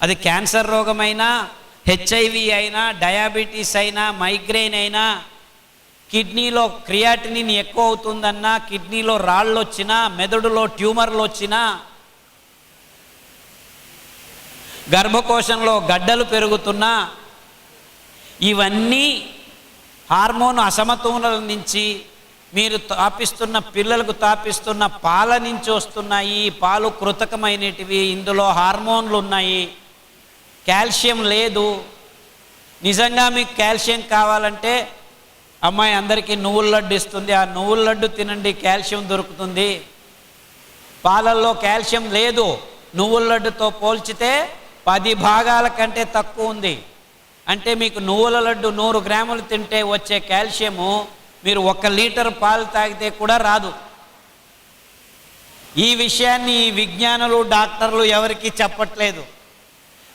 అది క్యాన్సర్ రోగమైనా హెచ్ఐవి అయినా డయాబెటీస్ అయినా మైగ్రెయిన్ అయినా కిడ్నీలో క్రియాటినిన్ ఎక్కువ అవుతుందన్నా కిడ్నీలో రాళ్ళు వచ్చినా మెదడులో ట్యూమర్లు వచ్చినా గర్భకోశంలో గడ్డలు పెరుగుతున్నా ఇవన్నీ హార్మోన్ అసమతుల నుంచి మీరు తాపిస్తున్న పిల్లలకు తాపిస్తున్న పాల నుంచి వస్తున్నాయి. పాలు కృతకమైనటివి. ఇందులో హార్మోన్లు ఉన్నాయి. కాల్షియం లేదు. నిజంగా మీకు కాల్షియం కావాలంటే అమ్మాయి అందరికీ నువ్వుల లడ్డు ఇస్తుంది. ఆ నువ్వుల లడ్డు తినండి కాల్షియం దొరుకుతుంది. పాలల్లో కాల్షియం లేదు. నువ్వుల లడ్డుతో పోల్చితే పది భాగాల కంటే తక్కువ ఉంది. అంటే మీకు నువ్వుల లడ్డు నూరు గ్రాములు తింటే వచ్చే కాల్షియము మీరు ఒక లీటర్ పాలు తాగితే కూడా రాదు. ఈ విషయాన్ని విజ్ఞానులు డాక్టర్లు ఎవరికి చెప్పట్లేదు.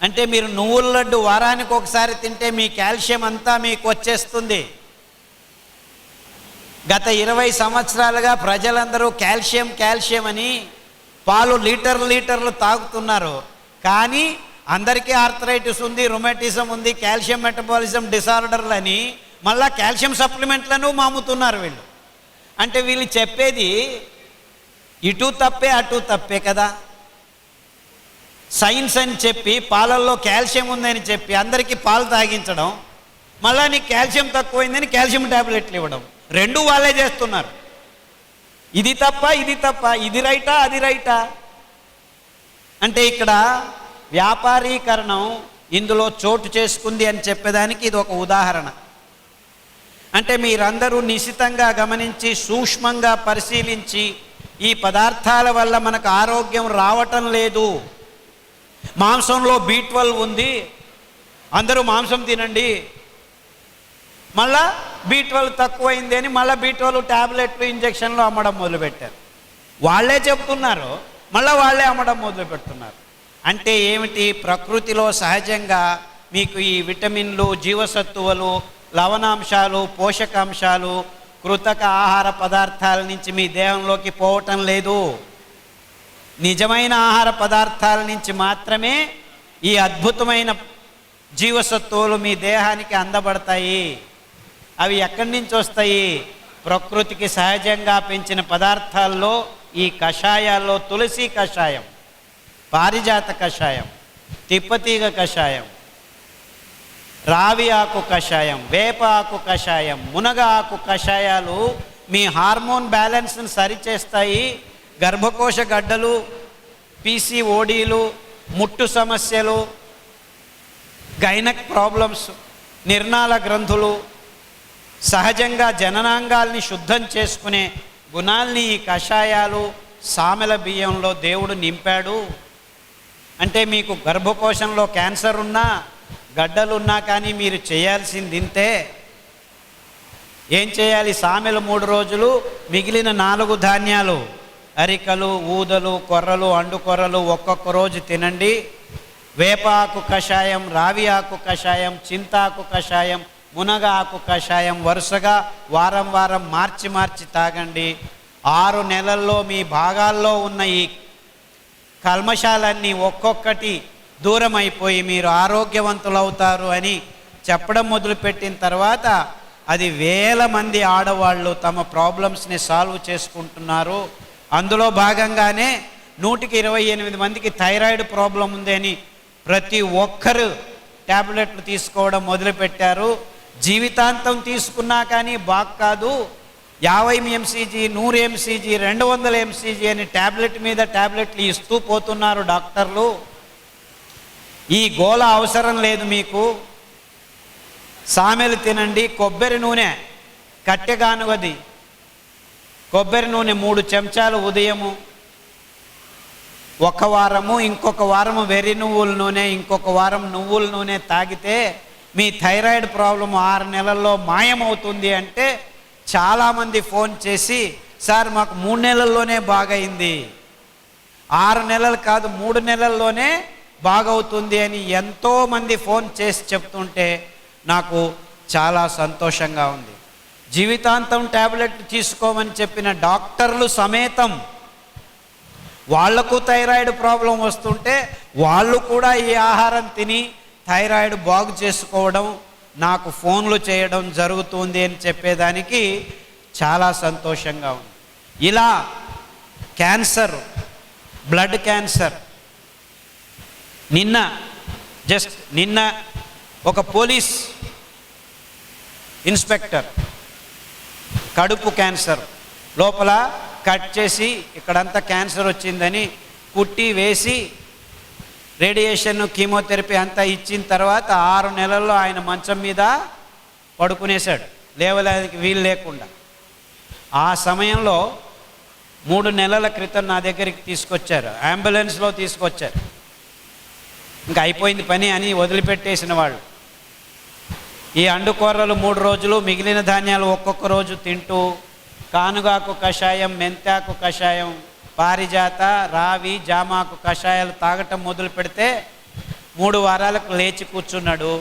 అంటే మీరు నువ్వుల లడ్డు వారానికి ఒకసారి తింటే మీ కాల్షియం అంతా మీకు వచ్చేస్తుంది. గత ఇరవై సంవత్సరాలుగా ప్రజలందరూ కాల్షియం కాల్షియం అని పాలు లీటర్ లీటర్లు తాగుతున్నారు. కానీ అందరికీ ఆర్థరైటిస్ ఉంది రొమాటిజం ఉంది కాల్షియం మెటబాలిజం డిసార్డర్లు అని మళ్ళా కాల్షియం సప్లిమెంట్లను మాముతున్నారు వీళ్ళు. అంటే వీళ్ళు చెప్పేది ఇటు తప్పే అటు తప్పే కదా. సైన్స్ అని చెప్పి పాలల్లో కాల్షియం ఉందని చెప్పి అందరికీ పాలు తాగించడం మళ్ళా నీకు కాల్షియం తక్కువైందని కాల్షియం ట్యాబ్లెట్లు ఇవ్వడం. రెండు వాళ్ళే చేస్తున్నారు. ఇది తప్ప ఇది తప్ప ఇది రైటా అది రైటా? అంటే ఇక్కడ వ్యాపారీకరణం ఇందులో చోటు చేసుకుంది అని చెప్పేదానికి ఇది ఒక ఉదాహరణ. అంటే మీరందరూ నిశితంగా గమనించి సూక్ష్మంగా పరిశీలించి ఈ పదార్థాల వల్ల మనకు ఆరోగ్యం రావటం లేదు. మాంసంలో బీ ట్వెల్వ్ ఉంది. అందరూ మాంసం తినండి. మళ్ళా బీ ట్వెల్వ్ తక్కువైంది అని మళ్ళీ బీ ట్వెల్వ్ ట్యాబ్లెట్లు ఇంజక్షన్లు అమ్మడం మొదలుపెట్టారు. వాళ్ళే చెప్తున్నారు. మళ్ళీ వాళ్ళే అమ్మడం మొదలు పెడుతున్నారు అంటే ఏమిటి? ప్రకృతిలో సహజంగా మీకు ఈ విటమిన్లు జీవసత్తువులు లవణాంశాలు పోషకాంశాలు కృతక ఆహార పదార్థాల నుంచి మీ దేహంలోకి పోవటం లేదు. నిజమైన ఆహార పదార్థాల నుంచి మాత్రమే ఈ అద్భుతమైన జీవసత్తువులు మీ దేహానికి అందబడతాయి. అవి ఎక్కడి నుంచి వస్తాయి? ప్రకృతికి సహజంగా పెంచిన పదార్థాల్లో ఈ కషాయాల్లో తులసి కషాయం. పారిజాత కషాయం తిప్పతీగ కషాయం రావి ఆకు కషాయం వేప ఆకు కషాయం మునగ ఆకు కషాయాలు మీ హార్మోన్ బ్యాలెన్స్ని సరిచేస్తాయి. గర్భకోశ గడ్డలు పీసీఓడీలు ముట్టు సమస్యలు గైనక్ ప్రాబ్లమ్స్ నిర్ణాల గ్రంథులు సహజంగా జననాంగాల్ని శుద్ధం చేసుకునే గుణాల్ని ఈ కషాయాలు సామెల బియ్యంలో దేవుడు నింపాడు. అంటే మీకు గర్భకోశంలో క్యాన్సర్ ఉన్నా గడ్డలున్నా కానీ మీరు చేయాల్సింది ఇంతే. ఏం చేయాలి? సామెలు మూడు రోజులు మిగిలిన నాలుగు ధాన్యాలు. అరికలు ఊదలు కొర్రలు అండుకొర్రలు ఒక్కొక్క రోజు తినండి. వేపాకు కషాయం రావి ఆకు కషాయం చింతాకు కషాయం మునగ ఆకు కషాయం వరుసగా వారం వారం మార్చి మార్చి తాగండి. ఆరు నెలల్లో మీ భాగాల్లో ఉన్న ఈ కల్మషాలన్నీ ఒక్కొక్కటి దూరం అయిపోయి మీరు ఆరోగ్యవంతులవుతారు అని చెప్పడం మొదలుపెట్టిన తర్వాత అది వేల మంది ఆడవాళ్ళు తమ ప్రాబ్లమ్స్ని సాల్వ్ చేసుకుంటున్నారు. అందులో భాగంగానే నూటికి ఇరవై ఎనిమిది మందికి థైరాయిడ్ ప్రాబ్లం ఉంది అని ప్రతి ఒక్కరు ట్యాబ్లెట్లు తీసుకోవడం మొదలుపెట్టారు. జీవితాంతం తీసుకున్నా కానీ బాగు కాదు. యాభై ఎంసీజీ నూరు ఎంసీజీ రెండు వందల ఎంసీజీ అని ట్యాబ్లెట్ మీద ట్యాబ్లెట్లు ఇస్తూ పోతున్నారు డాక్టర్లు. ఈ గోల అవసరం లేదు మీకు. సామెలు తినండి. కొబ్బరి నూనె కట్టెగానుగది. కొబ్బరి నూనె మూడు చెంచాలు ఉదయము ఒక వారము ఇంకొక వారము వెర్రి నువ్వుల నూనె ఇంకొక వారం నువ్వుల నూనె తాగితే మీ థైరాయిడ్ ప్రాబ్లం ఆరు నెలల్లో మాయమవుతుంది అంటే చాలామంది ఫోన్ చేసి సార్ మాకు మూడు నెలల్లోనే బాగైంది ఆరు నెలలు కాదు మూడు నెలల్లోనే బాగవుతుంది అని ఎంతోమంది ఫోన్ చేసి చెప్తుంటే నాకు చాలా సంతోషంగా ఉంది. జీవితాంతం ట్యాబ్లెట్ తీసుకోమని చెప్పిన డాక్టర్లు సమేతం వాళ్ళకు థైరాయిడ్ ప్రాబ్లం వస్తుంటే వాళ్ళు కూడా ఈ ఆహారం తిని థైరాయిడ్ బాగు చేసుకోవడం నాకు ఫోన్లు చేయడం జరుగుతుంది అని చెప్పేదానికి చాలా సంతోషంగా ఉంది. ఇలా క్యాన్సర్ బ్లడ్ క్యాన్సర్ నిన్న జస్ట్ నిన్న ఒక పోలీస్ ఇన్స్పెక్టర్ కడుపు క్యాన్సర్ లోపల కట్ చేసి ఇక్కడంతా క్యాన్సర్ వచ్చిందని కుట్టి వేసి రేడియేషన్ కీమోథెరపీ అంతా ఇచ్చిన తర్వాత ఆరు నెలల్లో ఆయన మంచం మీద పడుకునేశాడు. లేవలేనికి వీలు లేకుండా. ఆ సమయంలో మూడు నెలల క్రితం నా దగ్గరికి తీసుకొచ్చారు. అంబులెన్స్లో తీసుకొచ్చారు. ఇంకా అయిపోయింది పని అని వదిలిపెట్టేసిన వాళ్ళు. ఈ అండుకూరలు మూడు రోజులు మిగిలిన ధాన్యాలు ఒక్కొక్క రోజు తింటూ కానుగాకు కషాయం మెంతాకు కషాయం పారిజాత రావి జామాకు కషాయాలు తాగటం మొదలు పెడితే మూడు వారాలకు లేచి కూర్చున్నాడు.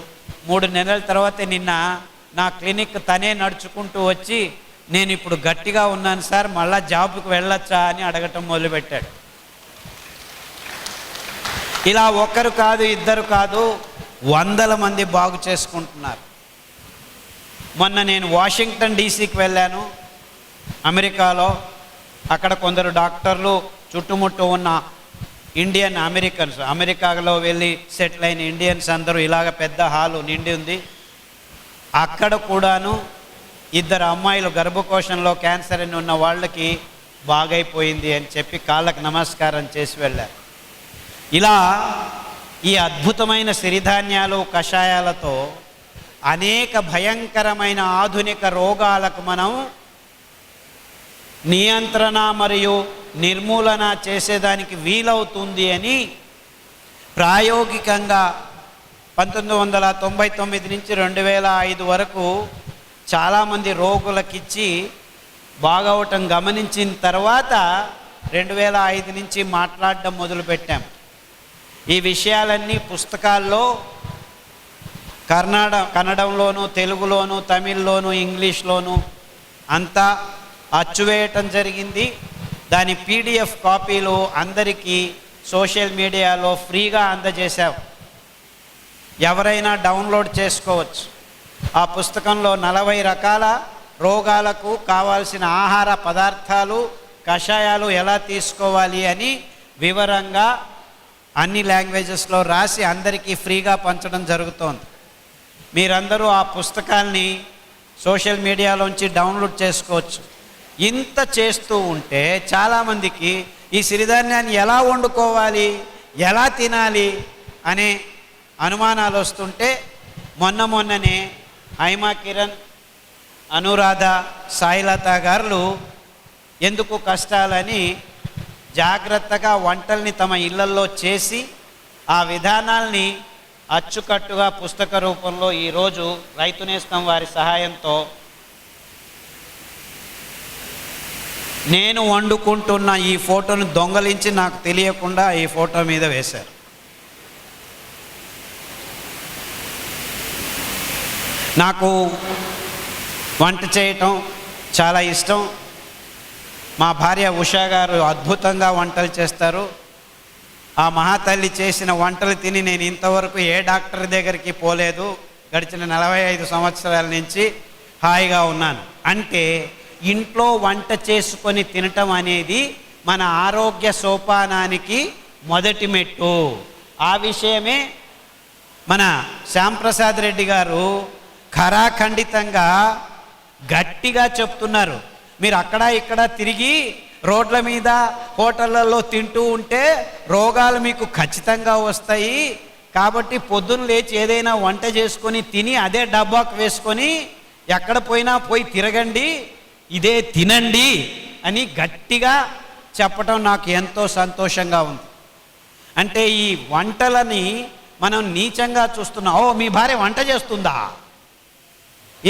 మూడు నెలల తర్వాత నిన్న నా క్లినిక్ తనే నడుచుకుంటూ వచ్చి నేను ఇప్పుడు గట్టిగా ఉన్నాను సార్ మళ్ళా జాబ్కి వెళ్ళొచ్చా అని అడగటం మొదలుపెట్టాడు ఇలా ఒక్కరు కాదు ఇద్దరు కాదు వందల మంది బాగు చేసుకుంటున్నారు. మొన్న నేను వాషింగ్టన్ డీసీకి వెళ్ళాను అమెరికాలో. అక్కడ కొందరు డాక్టర్లు చుట్టుముట్టు ఉన్న ఇండియన్ అమెరికన్స్ అమెరికాలో వెళ్ళి సెటిల్ అయిన ఇండియన్స్ అందరూ ఇలాగ పెద్ద హాలు నిండి ఉంది. అక్కడ కూడాను ఇద్దరు అమ్మాయిలు గర్భకోశంలో క్యాన్సర్ అని ఉన్న వాళ్ళకి బాగైపోయింది అని చెప్పి కాళ్ళకు నమస్కారం చేసి వెళ్ళారు. ఇలా ఈ అద్భుతమైన సిరిధాన్యాలు కషాయాలతో అనేక భయంకరమైన ఆధునిక రోగాలకు మనం నియంత్రణ మరియు నిర్మూలన చేసేదానికి వీలవుతుంది అని ప్రాయోగికంగా పంతొమ్మిది వందల తొంభై తొమ్మిది నుంచి రెండు వేల ఐదు వరకు చాలామంది రోగులకిచ్చి బాగవటం గమనించిన తర్వాత రెండు వేల ఐదు నుంచి మాట్లాడడం మొదలుపెట్టాం. ఈ విషయాలన్నీ పుస్తకాల్లో కర్ణాడ కన్నడంలోను తెలుగులోను తమిళ్ళోను ఇంగ్లీష్లోను అంతా అచ్చువేయటం జరిగింది. దాని పీడిఎఫ్ కాపీలు అందరికీ సోషల్ మీడియాలో ఫ్రీగా అందజేశాం. ఎవరైనా డౌన్లోడ్ చేసుకోవచ్చు. ఆ పుస్తకంలో నలభై రకాల రోగాలకు కావాల్సిన ఆహార పదార్థాలు కషాయాలు ఎలా తీసుకోవాలి అని వివరంగా అన్ని లాంగ్వేజెస్లో రాసి అందరికీ ఫ్రీగా పంచడం జరుగుతోంది. మీరందరూ ఆ పుస్తకాల్ని సోషల్ మీడియాలోంచి డౌన్లోడ్ చేసుకోవచ్చు. ఇంత చేస్తూ ఉంటే చాలామందికి ఈ సిరిధాన్యాన్ని ఎలా వండుకోవాలి ఎలా తినాలి అనే అనుమానాలు వస్తుంటే మొన్న మొన్ననే హైమా కిరణ్ అనురాధ సాయిలత గారులు ఎందుకు కష్టాలని జాగ్రత్తగా వంటల్ని తమ ఇళ్ళల్లో చేసి ఆ విధానాల్ని అచ్చుకట్టుగా పుస్తక రూపంలో ఈరోజు రైతు నేస్తం వారి సహాయంతో నేను వండుకుంటున్న ఈ ఫోటోను దొంగలించి నాకు తెలియకుండా ఈ ఫోటో మీద వేశారు. నాకు వంట చేయటం చాలా ఇష్టం. మా భార్య ఉషా గారు అద్భుతంగా వంటలు చేస్తారు. ఆ మహాతల్లి చేసిన వంటలు తిని నేను ఇంతవరకు ఏ డాక్టర్ దగ్గరికి పోలేదు. గడిచిన నలభై ఐదు సంవత్సరాల నుంచి హాయిగా ఉన్నాను. అంటే ఇంట్లో వంట చేసుకొని తినటం అనేది మన ఆరోగ్య సోపానానికి మొదటి మెట్టు. ఆ విషయమే మన శ్యాంప్రసాద్ రెడ్డి గారు ఖరాఖండితంగా గట్టిగా చెప్తున్నారు. మీరు అక్కడ ఇక్కడ తిరిగి రోడ్ల మీద హోటళ్ళల్లో తింటూ ఉంటే రోగాలు మీకు ఖచ్చితంగా వస్తాయి. కాబట్టి పొద్దున్న లేచి ఏదైనా వంట చేసుకొని తిని అదే డబ్బాకు వేసుకొని ఎక్కడ పోయినా పోయి తిరగండి. ఇదే తినండి అని గట్టిగా చెప్పటం నాకు ఎంతో సంతోషంగా ఉంది. అంటే ఈ వంటలని మనం నీచంగా చూస్తున్నాం ఓ మీ భార్య వంట చేస్తుందా?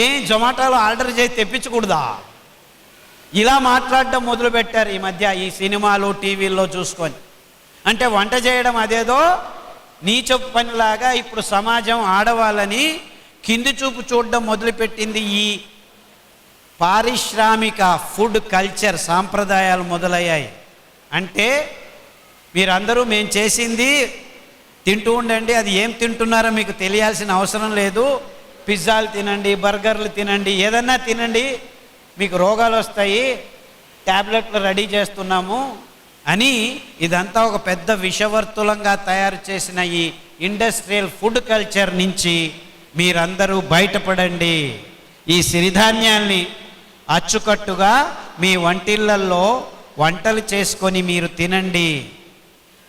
ఏం జొమాటోలో ఆర్డర్ చేసి తెప్పించకూడదా? ఇలా మాట్లాడడం మొదలుపెట్టారు ఈ మధ్య ఈ సినిమాలు టీవీల్లో చూసుకొని. అంటే వంట చేయడం అదేదో నీచపు పనిలాగా ఇప్పుడు సమాజం ఆడవాళ్ళని కింది చూపు చూడడం మొదలుపెట్టింది ఈ పారిశ్రామిక ఫుడ్ కల్చర్ సాంప్రదాయాలు మొదలయ్యాయి. అంటే మీరందరూ మేము చేసింది తింటూ ఉండండి అది ఏం తింటున్నారో మీకు తెలియాల్సిన అవసరం లేదు. పిజ్జాలు తినండి బర్గర్లు తినండి ఏదన్నా తినండి మీకు రోగాలు వస్తాయి ట్యాబ్లెట్లు రెడీ చేస్తున్నాము అని ఇదంతా ఒక పెద్ద విషవర్తులంగా తయారు చేసిన ఈ ఇండస్ట్రియల్ ఫుడ్ కల్చర్ నుంచి మీరందరూ బయటపడండి. ఈ సిరిధాన్యాల్ని అచ్చుకట్టుగా మీ వంటిళ్ళల్లో వంటలు చేసుకొని మీరు తినండి.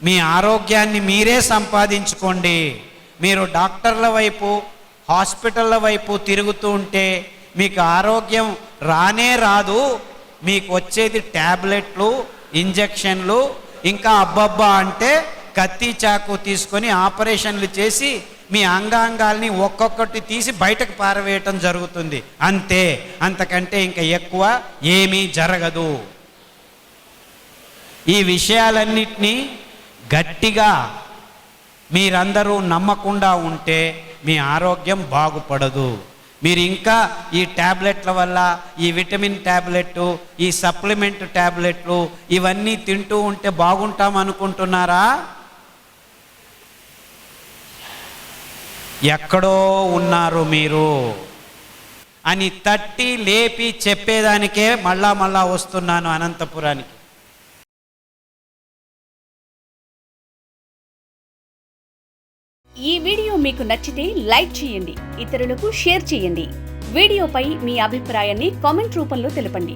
మీ ఆరోగ్యాన్ని మీరే సంపాదించుకోండి. మీరు డాక్టర్ల వైపు హాస్పిటళ్ళ వైపు తిరుగుతూ ఉంటే మీకు ఆరోగ్యం రానే రాదు. మీకు వచ్చేది ట్యాబ్లెట్లు ఇంజెక్షన్లు ఇంకా అబ్బబ్బా అంటే కత్తి చాకు తీసుకొని ఆపరేషన్లు చేసి మీ అంగాంగాల్ని ఒక్కొక్కటి తీసి బయటకు పారవేయటం జరుగుతుంది. అంతే అంతకంటే ఇంకా ఎక్కువ ఏమీ జరగదు. ఈ విషయాలన్నిటినీ గట్టిగా మీరందరూ నమ్మకుండా ఉంటే మీ ఆరోగ్యం బాగుపడదు. మీరు ఇంకా ఈ ట్యాబ్లెట్ల వల్ల ఈ విటమిన్ ట్యాబ్లెట్ ఈ సప్లిమెంట్ ట్యాబ్లెట్లు ఇవన్నీ తింటూ ఉంటే బాగుంటాం అనుకుంటున్నారా ఎక్కడో ఉన్నారు మీరు అని తట్టి లేపి చెప్పేదానికే మళ్ళా మళ్ళా వస్తున్నాను అనంతపురానికి. ఈ వీడియో మీకు నచ్చితే లైక్ చేయండి ఇతరులకు షేర్ చేయండి. వీడియోపై మీ అభిప్రాయాన్ని కామెంట్ రూపంలో తెలపండి.